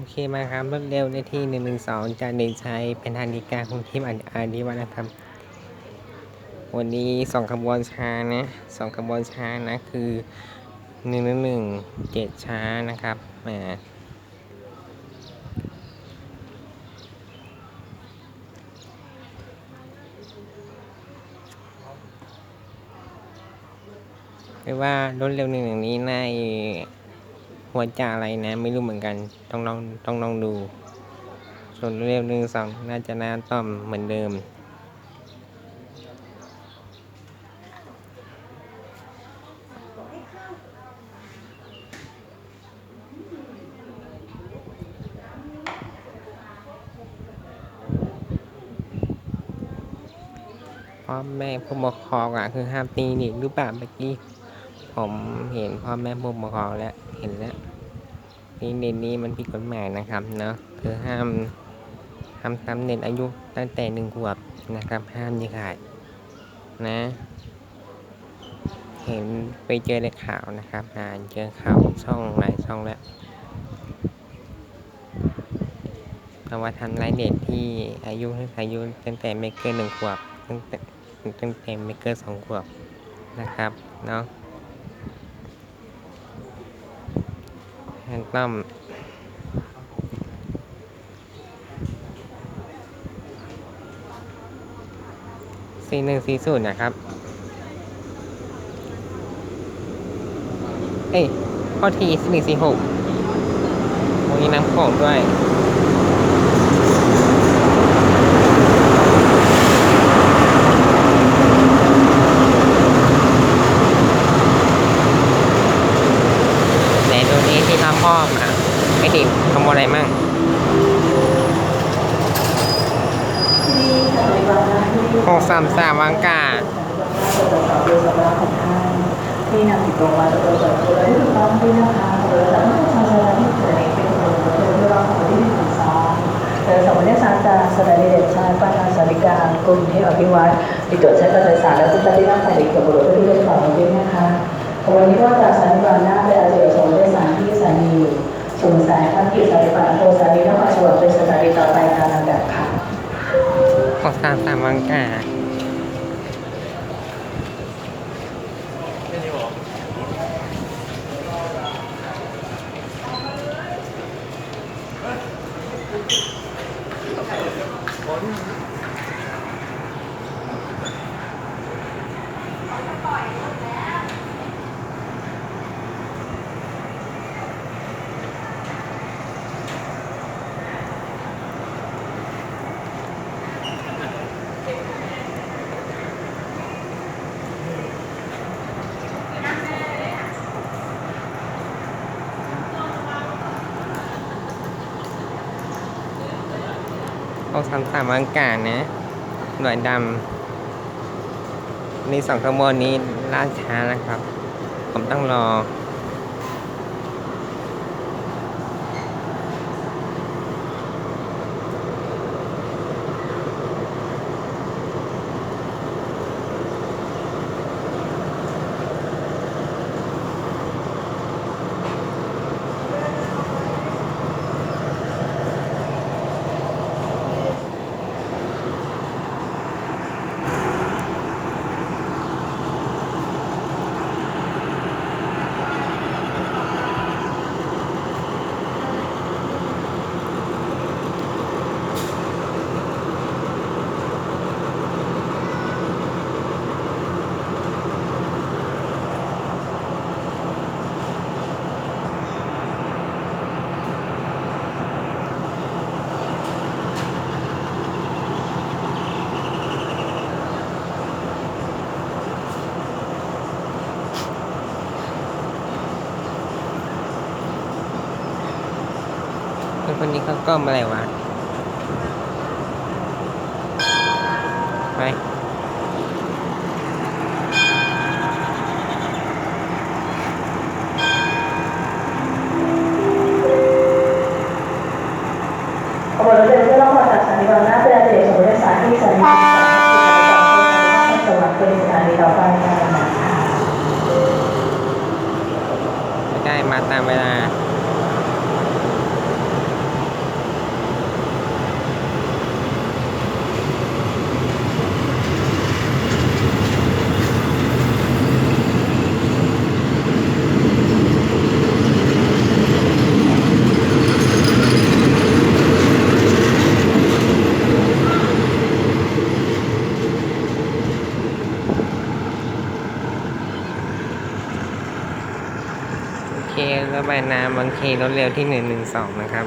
โอเคมาครับรวดเร็วในที่หนึ่งหนึ่งสองจากเด็กชายเป็นทานิกาคงเทพอันอาดีวัฒนธรรม วันนี้สองขบวนช้านะสองขบวนช้านะคือหนึ่งหนึ่งหนึ่งเจ็ดช้านะครับหมหรือว่ารถเร็วหนึ่งหนึ่งนี้ใน หัวจ่าอะไรนะ ไม่รู้เหมือนกัน ต้องลองต้องลองดู ส่วนเร็วหนึ่งสองน่าจะหน้าต้อมเหมือนเดิมพ่อแม่ผู้ปกครองอะคือห้ามตีเด็กหรือเปล่าเมื่อกี้ ผมเห็นพ่อแม่ผู้ปกครองแล้วเห็นแล้วนี่เด็กนี้มันผิดกฎหมายนะครับเนาะคือห้ามห้ามทำเด็กอายุตั้งแต่หนึ่งขวบนะครับ ห้ามเด็ดขาดนะ เห็นไปเจอในข่าวนะครับอ่านเจอข่าวช่องหลายช่องแล้วเพราะว่าทำรายเด็กที่อายุอายุตั้งแต่ไม่เกินหนึ่งขวบตั้งแต่ตั้งแต่ไม่เกินสองขวบนะครับเนาะ แฮนต้มสี่หนึ่งสี่ศูนย์นะครับ เอ้ยข้อทีสี่หนึ่งสี่หกมีน้ำโขงด้วย ไหนดูนี้ที่เขามอบอะไม่ติดขโมย อะไรมั่งหกสามสามวังกาที่นำติดตัวมาโดยตัวตัวที่ถูกต้องด้วยนะคะโดยแล้วก็ชาวชาที่เกิดเป็นคนประเทศที่เราของที่หนึ่งสองโดยสมัยนี้ศาสตราสถานีเด็กชายปานาสาริการกรุงเทพอภิวัตติดตัวใช้การสื่อสารและจิตวิทยาฝ่ายเด็กกับบุรุษที่เรียนต่อมาด้วยนะคะวันนี้ก็จากสานีบาลน้า หกสามสามวังกา กสามสามอังกานะหน่วยดำในสองขบวนนี้ล่าช้านะครับ ผมต้องรอ คนนนี้เขาก้มอะไรวะไปขบวนรถเร็วที่ล่องมาจากสถานีบางนาเป็นอาเจียชมได้สารที่สถานีสวรรค์เป็นสถานีต่อไปค่ะไม่ได้มาตามเวลา ระบายน้ำบางเครถเร็วที่ 112 นะครับ